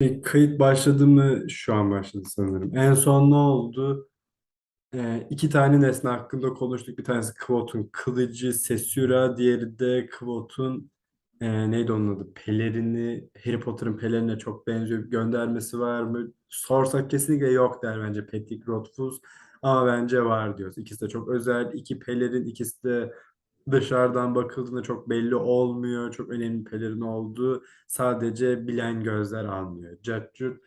Bir kayıt başladı mı? Şu an başladı sanırım. En son ne oldu? Ee, iki tane nesne hakkında konuştuk. Bir tanesi Quote'un kılıcı Sesura, diğeri de Quote'un e, neydi onun adı? Pelerini, Harry Potter'ın pelerine çok benziyor. Bir göndermesi var mı? Sorsak kesinlikle yok der bence Patrick Rothfuss. Ama bence var diyoruz. İkisi de çok özel. İki pelerin, ikisi de dışarıdan bakıldığında çok belli olmuyor. Çok önemli pelerin olduğu sadece bilen gözler anlıyor. Cacurt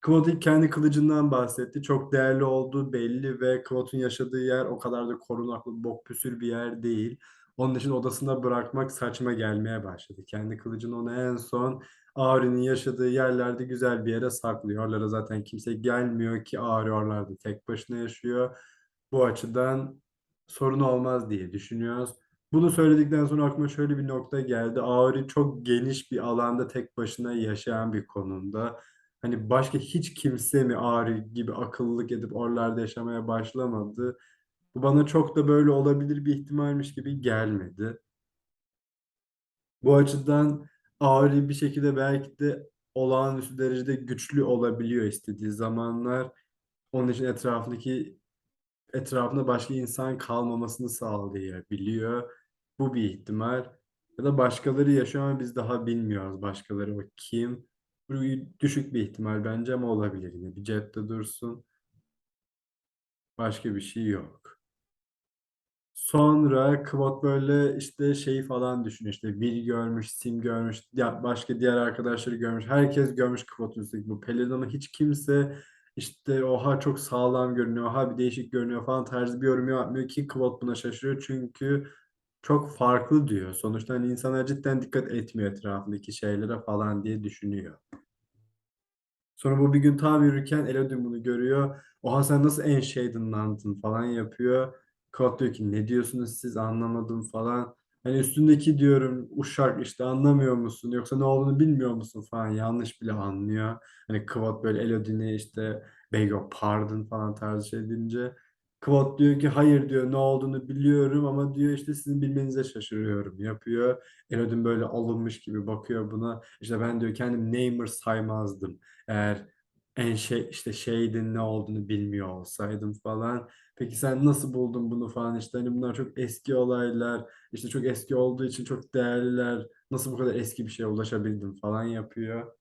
Kvot'un kendi kılıcından bahsetti. Çok değerli olduğu belli ve Kvot'un yaşadığı yer o kadar da korunaklı, bok püsür bir yer değil. Onun için odasında bırakmak saçma gelmeye başladı. Kendi kılıcını ona en son Auri'nin yaşadığı yerlerde güzel bir yere saklıyor. Oralara zaten kimse gelmiyor ki Auri oralarda tek başına yaşıyor. Bu açıdan sorun olmaz diye düşünüyoruz. Bunu söyledikten sonra aklıma şöyle bir nokta geldi. Auri çok geniş bir alanda tek başına yaşayan bir konumda. Hani başka hiç kimse mi Ari gibi akıllılık edip oralarda yaşamaya başlamadı? Bu bana çok da böyle olabilir bir ihtimalmiş gibi gelmedi. Bu açıdan Ari bir şekilde belki de olağanüstü derecede güçlü olabiliyor istediği zamanlar. Onun için etrafındaki etrafında başka insan kalmamasını sağlayabiliyor. Bu bir ihtimal. Ya da başkaları yaşıyor ama biz daha bilmiyoruz başkaları o kim. Bu düşük bir ihtimal bence ama olabilir yine. Bir cepte dursun. Başka bir şey yok. Sonra Kvot böyle işte şeyi falan düşünüyor. İşte Will görmüş, Sim görmüş, başka diğer arkadaşları görmüş. Herkes görmüş Kvot'un üstteki bu pelerin ama hiç kimse işte oha çok sağlam görünüyor, oha bir değişik görünüyor falan tarzı bir yorum yapmıyor ki Kvot buna şaşırıyor. Çünkü çok farklı diyor. Sonuçta hani insanlar cidden dikkat etmiyor etrafındaki şeylere falan diye düşünüyor. Sonra bu bir gün tam yürürken Elodie bunu görüyor. Oha sen nasıl en şeytanlandın falan yapıyor. Kod diyor ki ne diyorsunuz siz anlamadım falan. Hani üstündeki diyorum uşak işte anlamıyor musun yoksa ne olduğunu bilmiyor musun falan yanlış bile anlıyor. Hani Kvot böyle Elodie'ne işte beg pardon falan tarzı şey deyince Kvot diyor ki hayır diyor ne olduğunu biliyorum ama diyor işte sizin bilmenize şaşırıyorum yapıyor. Elodie böyle alınmış gibi bakıyor buna. İşte ben diyor kendim Namer saymazdım. Eğer en şey işte şeydin ne olduğunu bilmiyor olsaydım falan. Peki sen nasıl buldun bunu falan işte hani bunlar çok eski olaylar işte çok eski olduğu için çok değerliler nasıl bu kadar eski bir şeye ulaşabildin falan yapıyor.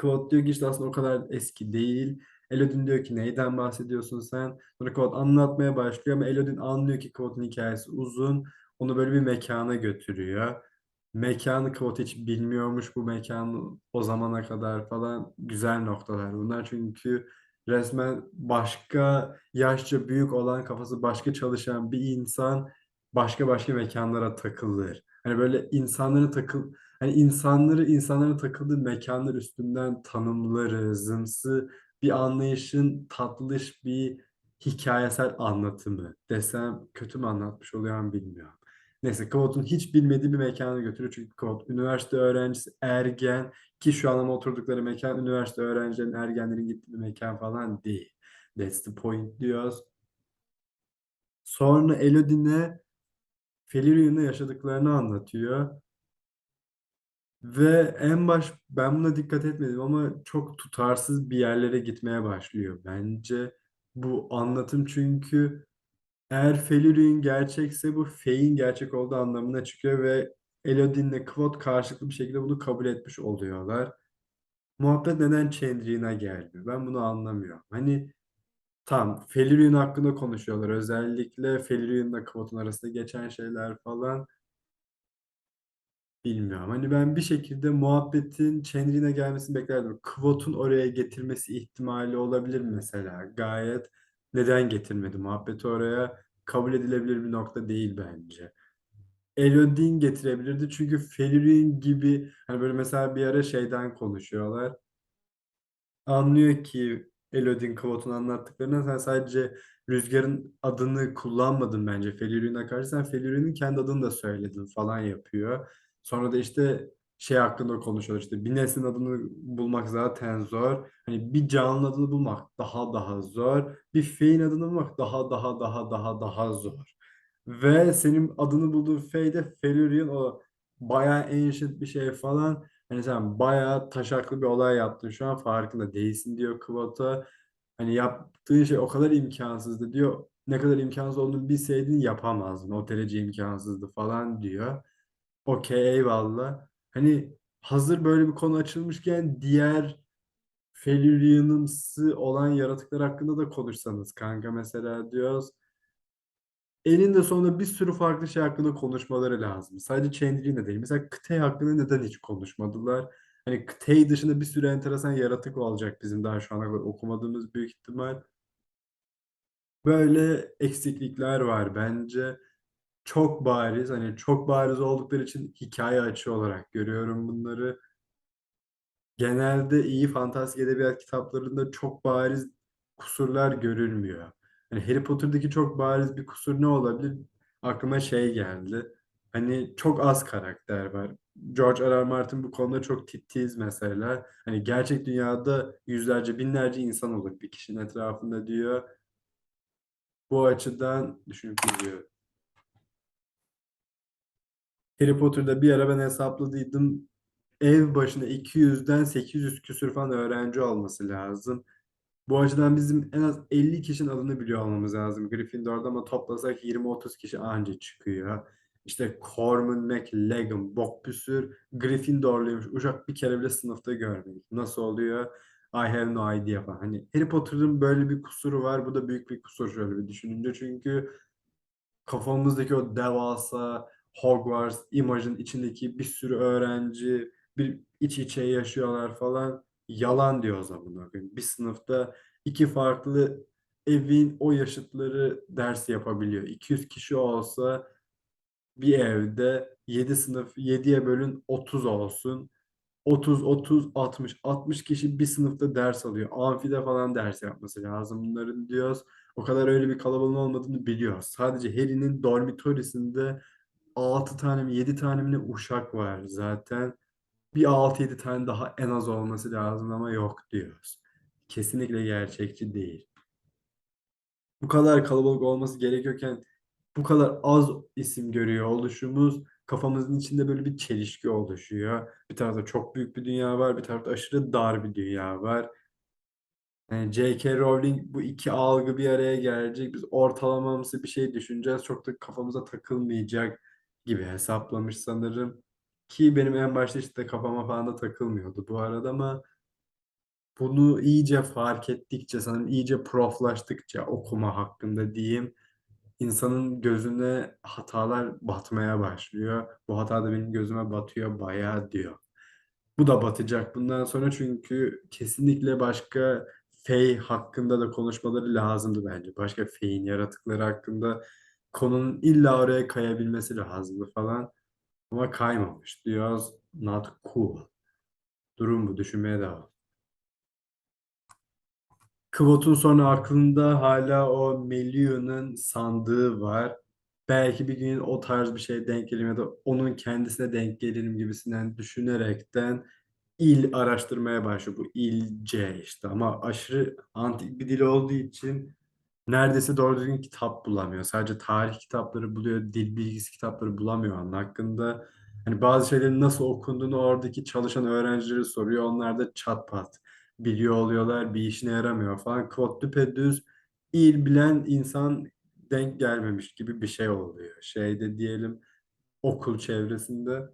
Claude diyor ki işte aslında o kadar eski değil. Elodin diyor ki neyden bahsediyorsun sen? Sonra Claude anlatmaya başlıyor ama Elodin anlıyor ki Claude'un hikayesi uzun. Onu böyle bir mekana götürüyor. Mekanı Claude hiç bilmiyormuş bu mekan o zamana kadar falan. Güzel noktalar bunlar çünkü resmen başka yaşça büyük olan kafası başka çalışan bir insan başka başka mekanlara takılır. Hani böyle insanların takıl hani insanları insanların takıldığı mekanlar üstünden tanımlarızımsı bir anlayışın tatlış bir hikayesel anlatımı desem kötü mü anlatmış oluyorum bilmiyorum. Neyse Kavot'un hiç bilmediği bir mekana götürüyor. Çünkü Kavot üniversite öğrencisi ergen ki şu an ama oturdukları mekan üniversite öğrencilerin ergenlerin gittiği bir mekan falan değil. That's the point diyoruz. Sonra Elodie'ne Felirion'la yaşadıklarını anlatıyor. Ve en baş ben buna dikkat etmedim ama çok tutarsız bir yerlere gitmeye başlıyor. Bence bu anlatım çünkü eğer Feluri'nin gerçekse bu Faye'in gerçek olduğu anlamına çıkıyor ve Elodie'nin Kvothe karşılıklı bir şekilde bunu kabul etmiş oluyorlar. Muhabbet neden Chandrina gelmiyor? Ben bunu anlamıyorum. Hani tam Feluri'nin hakkında konuşuyorlar. Özellikle Feluri'ninle Kvothe'un arasında geçen şeyler falan. Bilmiyorum. Hani ben bir şekilde muhabbetin Chandler'ine gelmesini beklerdim. Kvot'un oraya getirmesi ihtimali olabilir mesela. Gayet neden getirmedi muhabbeti oraya? Kabul edilebilir bir nokta değil bence. Elodin getirebilirdi çünkü Fenrir gibi hani böyle mesela bir ara şeyden konuşuyorlar. Anlıyor ki Elodin Kvot'un anlattıklarından sen sadece Rüzgar'ın adını kullanmadın bence Feluri'ne karşı. Sen Feluri'nin kendi adını da söyledin falan yapıyor. Sonra da işte şey hakkında konuşuyorlar işte bir neslin adını bulmak zaten zor. Hani bir canlı adını bulmak daha daha zor. Bir feyin adını bulmak daha daha daha daha daha zor. Ve senin adını bulduğun fey de Felurian o bayağı ancient bir şey falan. Hani sen bayağı taşaklı bir olay yaptın şu an farkında değilsin diyor Kvot'a. Hani yaptığın şey o kadar imkansızdı diyor. Ne kadar imkansız olduğunu bilseydin yapamazdın. O derece imkansızdı falan diyor. Okey eyvallah. Hani hazır böyle bir konu açılmışken diğer Felurianımsı olan yaratıklar hakkında da konuşsanız kanka mesela diyoruz. Eninde sonunda bir sürü farklı şey hakkında konuşmaları lazım. Sadece Chandler'in de değil. Mesela Ktay hakkında neden hiç konuşmadılar? Hani Ktay dışında bir sürü enteresan yaratık olacak bizim daha şu ana kadar okumadığımız büyük ihtimal. Böyle eksiklikler var bence. Çok bariz. Hani çok bariz oldukları için hikaye açığı olarak görüyorum bunları. Genelde iyi fantastik edebiyat kitaplarında çok bariz kusurlar görülmüyor. Hani Harry Potter'daki çok bariz bir kusur ne olabilir? Aklıma şey geldi. Hani çok az karakter var. George R. R. Martin bu konuda çok titiz mesela. Hani gerçek dünyada yüzlerce, binlerce insan olur bir kişinin etrafında diyor. Bu açıdan düşünüp duruyor. Harry Potter'da bir ara ben hesapladıydım. Ev başına 200'den 800 küsür falan öğrenci olması lazım. Bu açıdan bizim en az 50 kişinin adını biliyor olmamız lazım Gryffindor'da ama toplasak 20-30 kişi anca çıkıyor. İşte Corman McLaggen, Bokbüsür, Gryffindorluymuş. Uşak bir kere bile sınıfta görmedik. Nasıl oluyor? I have no idea falan. Hani Harry Potter'ın böyle bir kusuru var. Bu da büyük bir kusur şöyle bir düşününce. Çünkü kafamızdaki o devasa Hogwarts imajın içindeki bir sürü öğrenci bir iç içe yaşıyorlar falan. Yalan diyor o zaman. Bir sınıfta iki farklı evin o yaşıtları ders yapabiliyor. 200 kişi olsa bir evde 7 sınıf 7'ye bölün 30 olsun. 30, 30, 60, 60 kişi bir sınıfta ders alıyor. Amfide falan ders yapması lazım bunların diyoruz. O kadar öyle bir kalabalığın olmadığını biliyoruz. Sadece Harry'nin dormitorisinde 6 tane mi 7 tane mi uşak var zaten. Bir 6-7 tane daha en az olması lazım ama yok diyoruz. Kesinlikle gerçekçi değil. Bu kadar kalabalık olması gerekiyorken bu kadar az isim görüyor oluşumuz kafamızın içinde böyle bir çelişki oluşuyor. Bir tarafta çok büyük bir dünya var, bir tarafta aşırı dar bir dünya var. Yani J.K. Rowling bu iki algı bir araya gelecek. Biz ortalamamsı bir şey düşüneceğiz. Çok da kafamıza takılmayacak gibi hesaplamış sanırım. Ki benim en başta işte kafama falan da takılmıyordu bu arada ama bunu iyice fark ettikçe sanırım iyice proflaştıkça okuma hakkında diyeyim insanın gözüne hatalar batmaya başlıyor. Bu hata da benim gözüme batıyor bayağı diyor. Bu da batacak bundan sonra çünkü kesinlikle başka Fey hakkında da konuşmaları lazımdı bence. Başka Fey'in yaratıkları hakkında konunun illa oraya kayabilmesi lazımdı falan. Ama kaymamış diyoruz. Not cool. Durum bu. Düşünmeye devam. Kvot'un sonra aklında hala o Meliu'nun sandığı var. Belki bir gün o tarz bir şeye denk gelirim ya da onun kendisine denk gelirim gibisinden düşünerekten il araştırmaya başlıyor. Bu ilce işte ama aşırı antik bir dil olduğu için neredeyse doğru düzgün kitap bulamıyor. Sadece tarih kitapları buluyor, dil bilgisi kitapları bulamıyor onun hakkında. Hani bazı şeylerin nasıl okunduğunu oradaki çalışan öğrencileri soruyor. Onlar da çat pat biliyor oluyorlar. Bir işine yaramıyor falan. Kod düpedüz il bilen insan denk gelmemiş gibi bir şey oluyor. Şeyde diyelim okul çevresinde.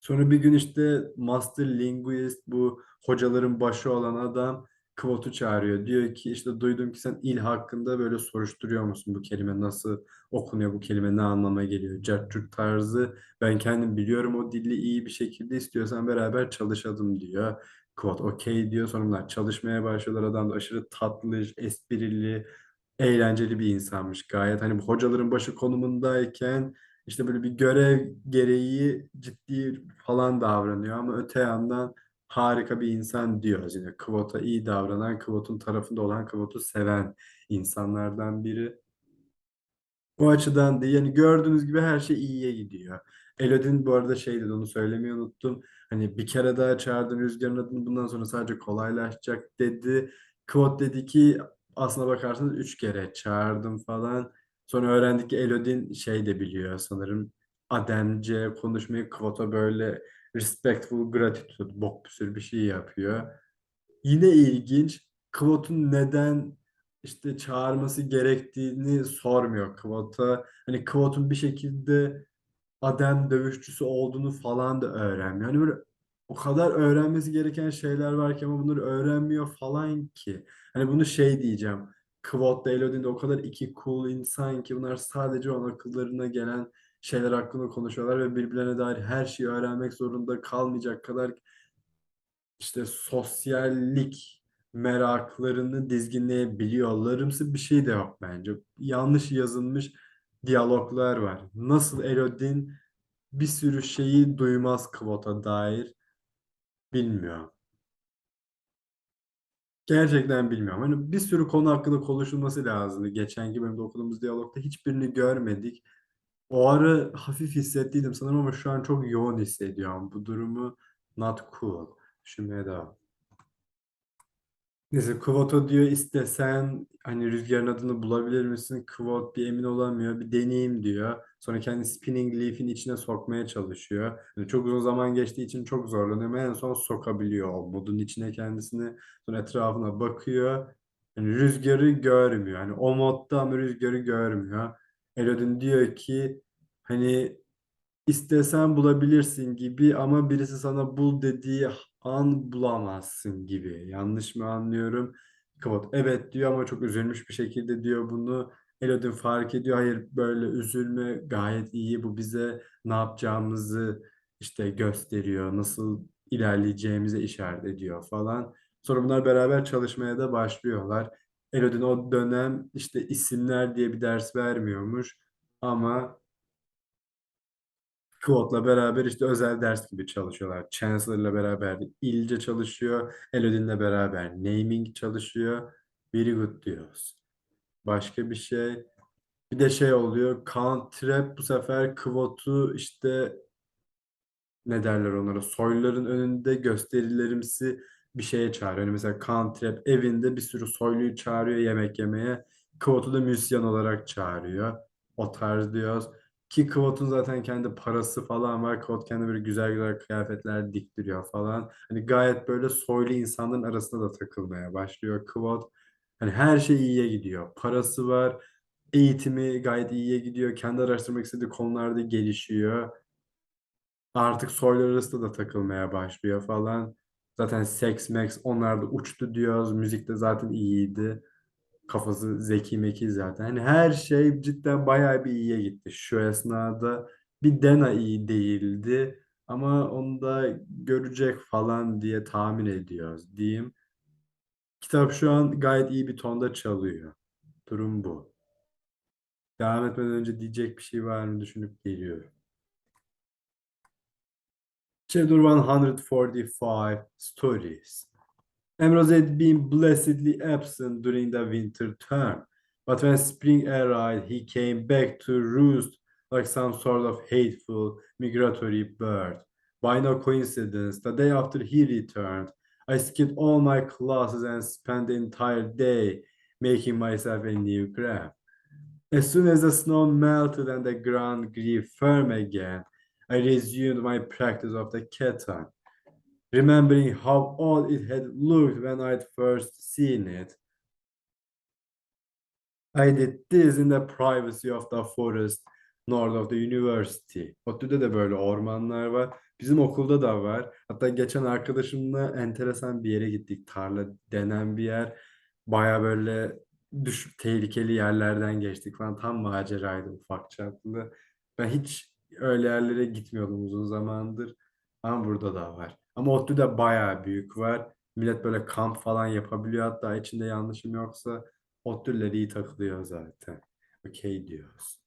Sonra bir gün işte Master Linguist bu hocaların başı olan adam Kvot'u çağırıyor. Diyor ki işte duydum ki sen il hakkında böyle soruşturuyor musun? Bu kelime nasıl okunuyor? Bu kelime ne anlama geliyor? Cartçurt tarzı. Ben kendim biliyorum o dili iyi bir şekilde istiyorsan beraber çalışalım diyor. Kvot okey diyor. Sonra çalışmaya başlıyorlar. Adam da aşırı tatlı, esprili, eğlenceli bir insanmış gayet. Hani bu hocaların başı konumundayken işte böyle bir görev gereği ciddi falan davranıyor ama öte yandan harika bir insan diyoruz yine. Kvot'a iyi davranan, Kvot'un tarafında olan, Kvot'u seven insanlardan biri. Bu açıdan da yani gördüğünüz gibi her şey iyiye gidiyor. Elodin bu arada şey dedi onu söylemeyi unuttum. Hani bir kere daha çağırdın Rüzgar'ın adını bundan sonra sadece kolaylaşacak dedi. Kvot dedi ki aslına bakarsanız üç kere çağırdım falan. Sonra öğrendik ki Elodin şey de biliyor sanırım. Adence konuşmayı Kvot'a böyle respectful gratitude bok bir sürü bir şey yapıyor. Yine ilginç. Kvot'un neden işte çağırması gerektiğini sormuyor Kvot'a. Hani Kvot'un bir şekilde Adem dövüşçüsü olduğunu falan da öğrenmiyor. Hani böyle o kadar öğrenmesi gereken şeyler var ki ama bunları öğrenmiyor falan ki. Hani bunu şey diyeceğim. Kvot'la Elodie de o kadar iki cool insan ki bunlar sadece onun akıllarına gelen şeyler hakkında konuşuyorlar ve birbirlerine dair her şeyi öğrenmek zorunda kalmayacak kadar işte sosyallik meraklarını dizginleyebiliyorlarımsı bir şey de yok bence. Yanlış yazılmış diyaloglar var. Nasıl Elodin bir sürü şeyi duymaz Kvot'a dair bilmiyorum. Gerçekten bilmiyorum. Hani bir sürü konu hakkında konuşulması lazımdı. Geçenki bölümde okuduğumuz diyalogda hiçbirini görmedik. O ara hafif hissettiydim sanırım ama şu an çok yoğun hissediyorum. Bu durumu not cool. Düşünmeye devam. Neyse Kvoto diyor istesen hani rüzgarın adını bulabilir misin? Kvot bir emin olamıyor. Bir deneyeyim diyor. Sonra kendi spinning leaf'in içine sokmaya çalışıyor. Yani çok uzun zaman geçtiği için çok zorlanıyor ama en son sokabiliyor o modun içine kendisini. Sonra etrafına bakıyor. Yani rüzgarı görmüyor. Hani o modda ama rüzgarı görmüyor. Elodin diyor ki hani istesen bulabilirsin gibi ama birisi sana bul dediği an bulamazsın gibi. Yanlış mı anlıyorum? Kavot evet diyor ama çok üzülmüş bir şekilde diyor bunu. Elodin fark ediyor. Hayır böyle üzülme gayet iyi. Bu bize ne yapacağımızı işte gösteriyor. Nasıl ilerleyeceğimize işaret ediyor falan. Sonra bunlar beraber çalışmaya da başlıyorlar. Elodin o dönem işte isimler diye bir ders vermiyormuş. Ama Claude'la beraber işte özel ders gibi çalışıyorlar. Chancellor'la beraber İlce çalışıyor. Elodin'le beraber naming çalışıyor. Very good diyoruz. Başka bir şey. Bir de şey oluyor. Cantrip bu sefer Kvot'u işte ne derler onlara soyluların önünde gösterilerimsi bir şeye çağırıyor. Yani mesela Cantrip evinde bir sürü soyluyu çağırıyor yemek yemeye. Kvot'u da müzisyen olarak çağırıyor. O tarz diyoruz. Ki Kvot'un zaten kendi parası falan var. Kvot kendi böyle güzel güzel kıyafetler diktiriyor falan. Hani gayet böyle soylu insanların arasında da takılmaya başlıyor Kvot. Hani her şey iyiye gidiyor. Parası var. Eğitimi gayet iyiye gidiyor. Kendi araştırmak istediği konularda gelişiyor. Artık soylar arasında da takılmaya başlıyor falan. Zaten Sex Max onlar da uçtu diyoruz. Müzik de zaten iyiydi. Kafası zeki meki zaten. Hani her şey cidden bayağı bir iyiye gitti. Şu esnada bir Dena iyi değildi. Ama onu da görecek falan diye tahmin ediyoruz diyeyim. Kitap şu an gayet iyi bir tonda çalıyor. Durum bu. Devam etmeden önce diyecek bir şey var mı düşünüp geliyorum. Chapter 145 Stories. Ambrose had been blessedly absent during the winter term, but when spring arrived, he came back to roost like some sort of hateful migratory bird. By no coincidence, the day after he returned, I skipped all my classes and spent the entire day making myself a new graph. As soon as the snow melted and the ground grew firm again, I resumed my practice of the keten, remembering how odd it had looked when I'd first seen it. I did this in the privacy of the forest north of the university. ODTÜ'de de böyle ormanlar var. Bizim okulda da var. Hatta geçen arkadaşımla enteresan bir yere gittik. Tarla denen bir yer. Baya böyle düşük tehlikeli yerlerden geçtik falan. Tam maceraydı ufak çaplı. Ben hiç öyle yerlere gitmiyordum uzun zamandır. Ama burada da var. Ama ODTÜ'de bayağı büyük var. Millet böyle kamp falan yapabiliyor. Hatta içinde yanlışım yoksa ODTÜ'ler iyi takılıyor zaten. Okey diyoruz.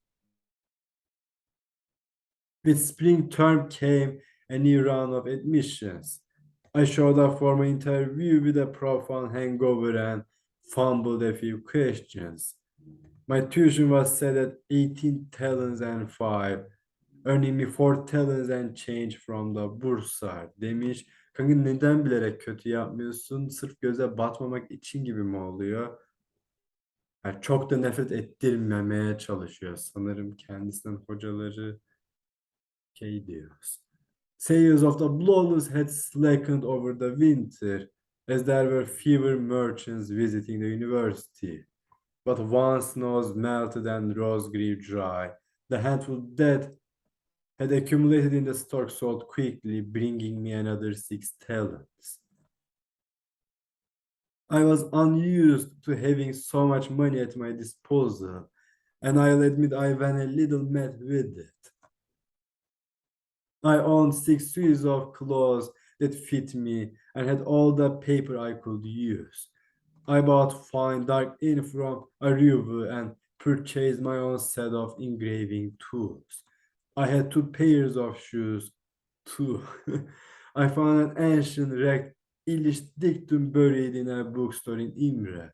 With spring term came a new round of admissions. I showed up for my interview with a profound hangover and fumbled a few questions. My tuition was set at 18 talents and 5, me 4 talents and change from the Bursa demiş. Kanka neden bilerek kötü yapmıyorsun? Sırf göze batmamak için gibi mi oluyor? Yani çok da nefret ettirmemeye çalışıyor sanırım kendisinden hocaları şey diyoruz. Sales of the blowless had slackened over the winter, as there were fewer merchants visiting the university. But once snows melted and roads grew dry, the handful that had accumulated in the stock sold quickly, bringing me another six talents. I was unused to having so much money at my disposal, and I'll admit I went a little mad with it. I owned six suits of clothes that fit me and had all the paper I could use. I bought fine dark ink from Aruba and purchased my own set of engraving tools. I had two pairs of shoes, too. I found an ancient wrecked English dictum buried in a bookstore in Imre,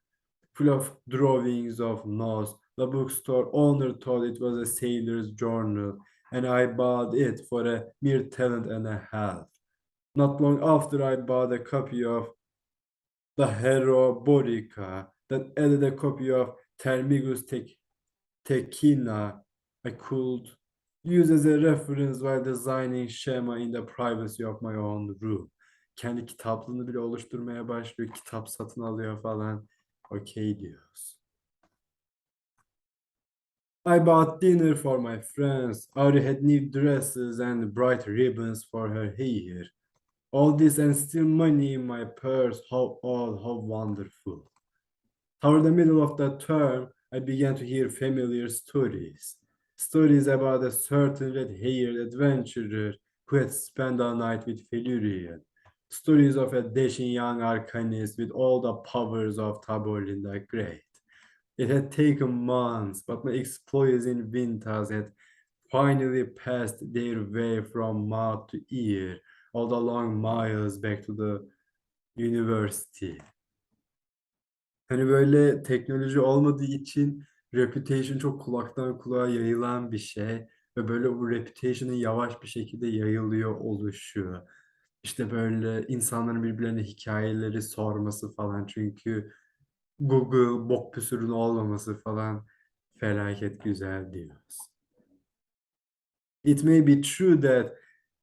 full of drawings of notes. The bookstore owner thought it was a sailor's journal, and I bought it for a mere talent and a half. Not long after, I bought a copy of the Heroborica that added a copy of Termigus Tek- Tekina I could use as a reference while designing schema in the privacy of my own room. Kendi kitaplığını bile oluşturmaya başlıyor. Kitap satın alıyor falan. Okey diyoruz. I bought dinner for my friends. Audrey had new dresses and bright ribbons for her hair. All this and still money in my purse. How odd, how wonderful. Toward the middle of that term, I began to hear familiar stories. Stories about a certain red-haired adventurer who had spent a night with Felurian. Stories of a dashing young arcanist with all the powers of Taborlin Great. It had taken months, but my exploits in Vintas had finally passed their way from mouth to ear, all the long miles back to the university. Hani böyle teknoloji olmadığı için reputation çok kulaktan kulağa yayılan bir şey ve böyle bu reputation'ın yavaş bir şekilde yayılıyor oluşu. İşte böyle insanların birbirlerine hikayeleri sorması falan çünkü Google bok püsürün olmaması falan felaket güzel diyoruz. It may be true that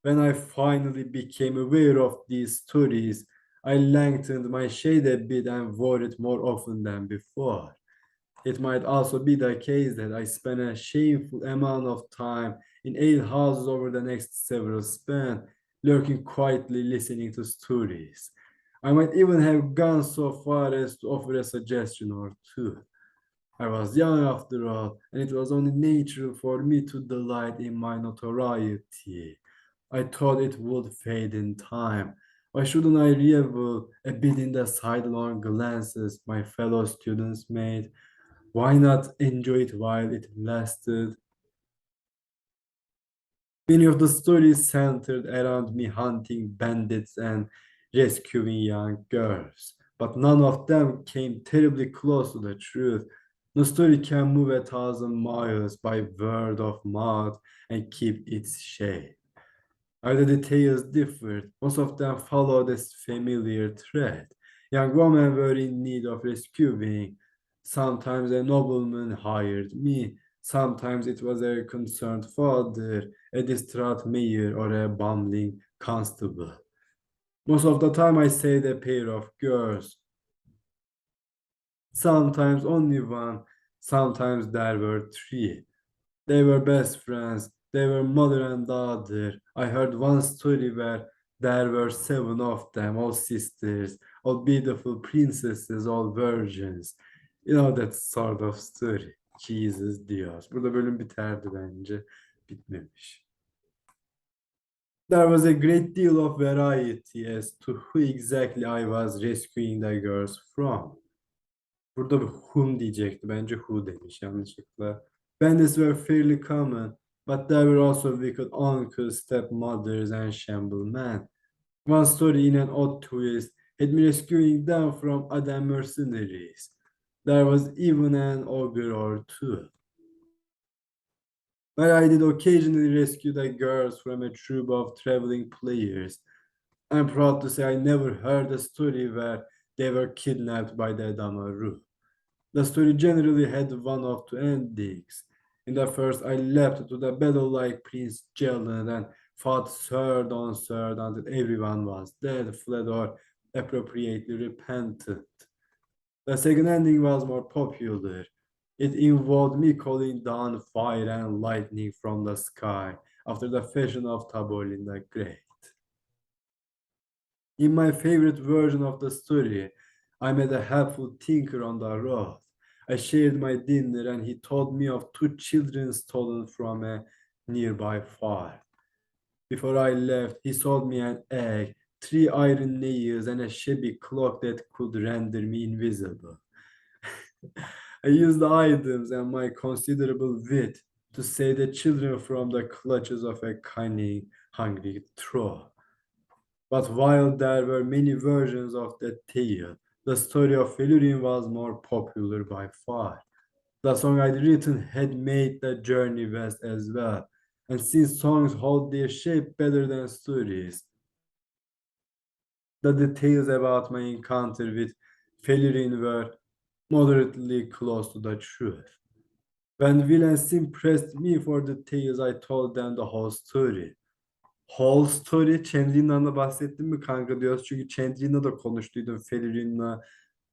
when I finally became aware of these stories, I lengthened my shade a bit and wore it more often than before. It might also be the case that I spent a shameful amount of time in ale houses over the next several span, lurking quietly listening to stories. I might even have gone so far as to offer a suggestion or two. I was young after all, and it was only natural for me to delight in my notoriety. I thought it would fade in time. Why shouldn't I revel a bit in the sidelong glances my fellow students made? Why not enjoy it while it lasted? Many of the stories centered around me hunting bandits and rescuing young girls, but none of them came terribly close to the truth. No story can move a thousand miles by word of mouth and keep its shape. Either the tales differed, most of them followed this familiar thread. Young women were in need of rescuing. Sometimes a nobleman hired me. Sometimes it was a concerned father, a distraught mayor, or a bumbling constable. Most of the time I saved a pair of girls. Sometimes only one, sometimes there were three. They were best friends. They were mother and daughter. I heard one story where there were seven of them, all sisters, all beautiful princesses, all virgins. You know that sort of story. Jesus diyoruz. Burada bölüm biterdi bence. Bitmemiş. There was a great deal of variety as to who exactly I was rescuing the girls from. Burada bir whom diyecekti. Bence who demiş yanlışlıkla. Bandits were fairly common, but there were also wicked uncles, stepmothers, and shamble men. One story in an odd twist had me rescuing them from other mercenaries. There was even an ogre or two. But I did occasionally rescue the girls from a troop of traveling players. I'm proud to say I never heard a story where they were kidnapped by the Damaru. The story generally had one of two endings. In the first, I leapt to the battle like Prince Jelden and fought sword on sword until everyone was dead, fled, or appropriately repentant. The second ending was more popular. It involved me calling down fire and lightning from the sky after the fashion of Taborlin the Great. In my favorite version of the story, I met a helpful tinker on the road. I shared my dinner and he told me of two children stolen from a nearby farm. Before I left, he sold me an egg, three iron nails, and a shabby clock that could render me invisible. I used the items and my considerable wit to save the children from the clutches of a cunning, hungry troll. But while there were many versions of that tale, the story of Felurin was more popular by far. The song I'd written had made the journey west as well, and since songs hold their shape better than stories, the details about my encounter with Felurin were moderately close to the truth. When Sim pressed me for details, I told them the whole story. Whole story, Chandler'dan da bahsettim mi kanka diyoruz. Çünkü Chandler'la da konuştuydun Felurin'la.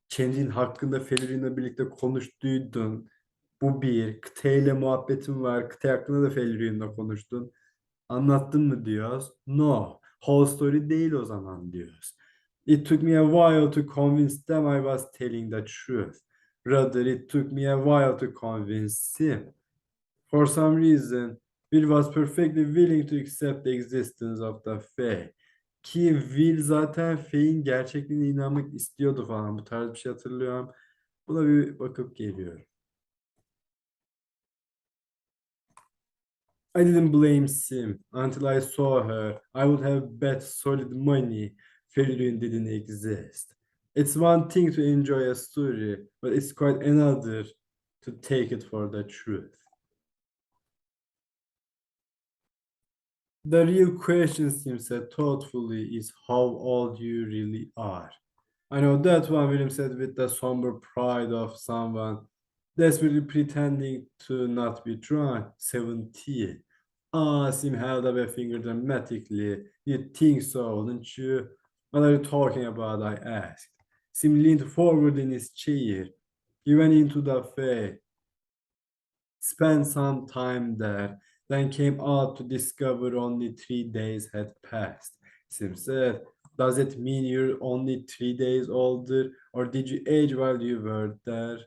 Chandler'in hakkında Felurin'le birlikte konuştuydun. Bu bir. Kıteyle muhabbetim var. Kıte hakkında da Felurin'le konuştun. Anlattın mı diyoruz. No. Whole story değil o zaman diyoruz. It took me a while to convince them I was telling the truth. Rather, it took me a while to convince him. For some reason, Will was perfectly willing to accept the existence of the Fae. Ki Will zaten Fae'in gerçekliğine inanmak istiyordu falan. Bu tarz bir şey hatırlıyorum. Buna bir bakıp geliyorum. I didn't blame Sim until I saw her. I would have bet solid money Felurin didn't exist. It's one thing to enjoy a story, but it's quite another to take it for the truth. The real question, Sim said thoughtfully, is how old you really are. I know that one, William said with the somber pride of someone desperately pretending to not be drunk. 17. Ah, Sim held up a finger dramatically. You think so, don't you? What are you talking about? I asked. Sim leaned forward in his chair. He went into the fair, spent some time there, then came out to discover only three days had passed. Sim said, Does it mean you're only three days older, or did you age while you were there?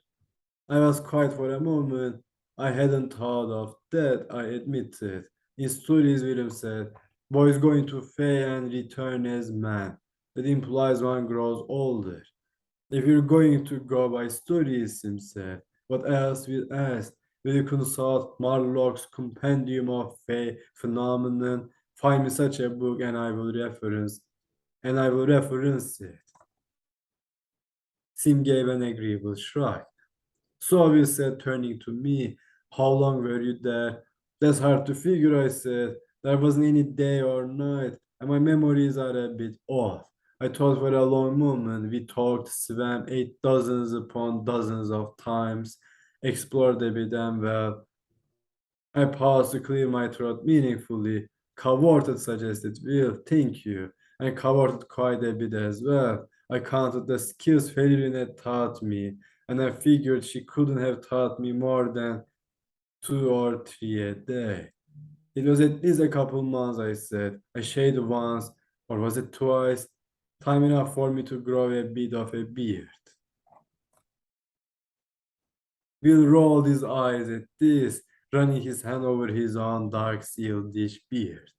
I was quiet for a moment. I hadn't thought of that, I admitted. In stories, William said, boys go into Fae and return as men. That implies one grows older. If you're going to go by stories, Sim said, what else will ask? Will you consult Marlock's Compendium of Fae Phenomenon? Find me such a book and I will reference and I will reference it. Sim gave an agreeable shrug. So Will said, uh, turning to me, How long were you there? That's hard to figure, I said. There wasn't any day or night, and my memories are a bit off. I thought for a long moment. We talked, swam, ate dozens upon dozens of times, explored a bit, and well, I paused to clear my throat meaningfully. Cavorted suggested, Will, thank you. And cavorted quite a bit as well. I counted the skills Feline had taught me, and I figured she couldn't have taught me more than two or three a day. It was at least a couple months, I said. I shaved once, or was it twice? Time enough for me to grow a bit of a beard. Will rolled his eyes at this, running his hand over his own dark sealedish beard.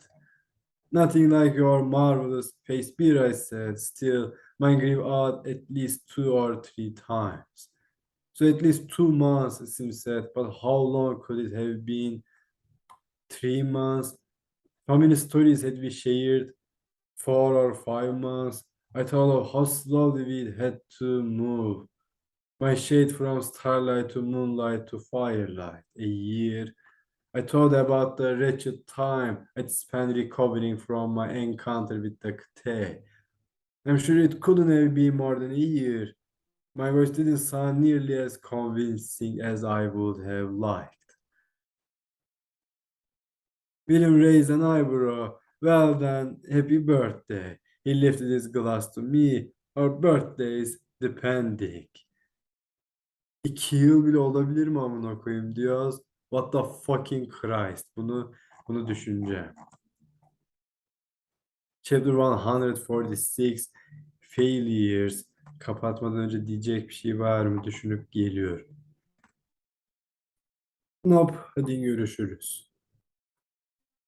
Nothing like your marvelous face beard, I said. Still, mine grew out at least two or three times. So at least two months, it seems said, but how long could it have been? Three months? How many stories had we shared? Four or five months? I thought of how slowly we had to move. My shade from starlight to moonlight to firelight. A year. I thought about the wretched time I'd spent recovering from my encounter with the Kte. I'm sure it couldn't have been more than a year. My words didn't sound nearly as convincing as I would have liked. William raised an eyebrow. Well then, happy birthday. He lifted his glass to me. Our birthdays depending. İki yıl bile olabilir mi amına koyayım diyoruz. What the fucking Christ. Bunu bunu düşüneceğim. Chapter 146 Failures. Kapatmadan önce diyecek bir şey var mı düşünüp geliyorum. Nope. Hadi görüşürüz.